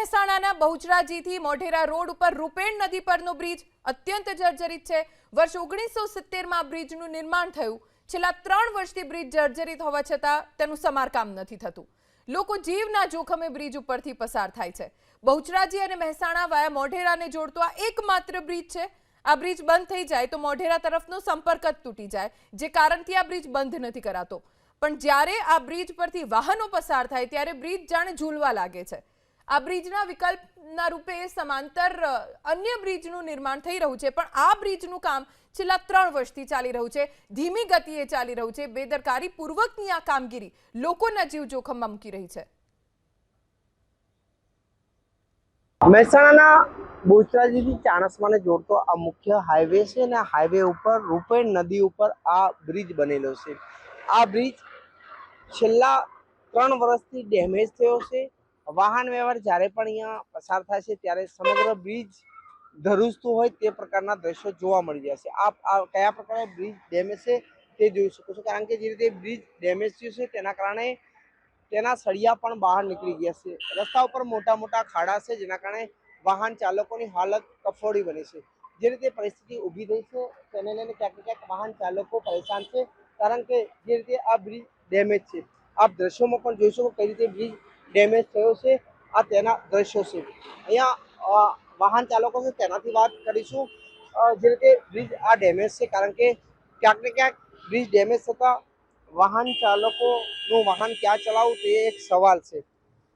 મહેસાણાના બહુચરાજીથી મોઢેરા રોડ ઉપર રૂપેણ નદી પરનો બ્રિજ અત્યંત જર્જરિત છે. વર્ષ ઓગણીસો સિત્તેરમાં બ્રિજનું નિર્માણ થયું. છેલ્લા ત્રણ વર્ષથી બ્રિજ જર્જરિત હોવા છતાં તેનું સમારકામ નથી થતું. લોકો જીવના જોખમે બ્રિજ ઉપરથી પસાર થાય છે. બહુચરાજી અને મહેસાણા વાયા મોઢેરાને જોડતો આ એકમાત્ર બ્રિજ છે. આ બ્રિજ બંધ થઈ જાય તો મોઢેરા તરફનો સંપર્ક જ તૂટી જાય, જે કારણથી આ બ્રિજ બંધ નથી કરાતો. પણ જ્યારે આ બ્રિજ પરથી વાહનો પસાર થાય ત્યારે બ્રિજ જાણે ઝૂલવા લાગે છે. આ બ્રિજના વિકલ્પના રૂપે સમાંતર અન્ય બ્રિજનું નિર્માણ થઈ રહ્યું છે. પણ આ બ્રિજનું કામ છેલ્લા ત્રણ વર્ષથી ચાલી રહ્યું છે. ધીમી ગતિએ ચાલી રહ્યું છે. બેદરકારી પૂર્વકની આ કામગીરી લોકોના જીવ જોખમમાં મૂકી રહી છે. મહેસાણાના બોચરાજીથી ચાણસમાને જોડતો આ મુખ્ય હાઈવે છે અને હાઈવે ઉપર રૂપેણ નદી ઉપર આ બ્રિજ બનેલો છે. આ બ્રિજ છેલ્લા ત્રણ વર્ષથી ડેમેજ થયો છે. વાહન વ્યવહાર જ્યારે પણ અહીંયા પસાર થાય છે, ત્યારે સમગ્ર બ્રિજ ધરુજતું હોય તે પ્રકારના દ્રશ્યો જોવા મળી જશે આ કયા પ્રકારે બ્રિજ ડેમેજ છે તે જોઈ શકો છો. કારણ કે જે રીતે બ્રિજ ડેમેજ થયું છે, તેના કારણે તેના સળિયા પણ બહાર નીકળી ગયા છે. રસ્તા ઉપર મોટા મોટા ખાડા છે, જેના કારણે વાહન ચાલકોની હાલત કફોડી બની છે. જે રીતે પરિસ્થિતિ ઊભી થઈ છે, તેને લઈને ક્યાંક ક્યાંક વાહન ચાલકો પરેશાન છે. કારણ કે જે રીતે આ બ્રિજ ડેમેજ છે. આપ દ્રશ્યોમાં પણ જોઈ શકો કઈ રીતે બ્રિજ ડેમેજ થયો છે, આ તેના દ્રશ્યો છે. અહીંયા વાહન ચાલકો છે તેનાથી વાત કરીશું. જે રીતે બ્રિજ આ ડેમેજ છે, કારણ કે ક્યાંક ને ક્યાંક બ્રિજ ડેમેજ થતાં વાહન ચાલકોનું વાહન ક્યાં ચલાવવું તે એક સવાલ છે.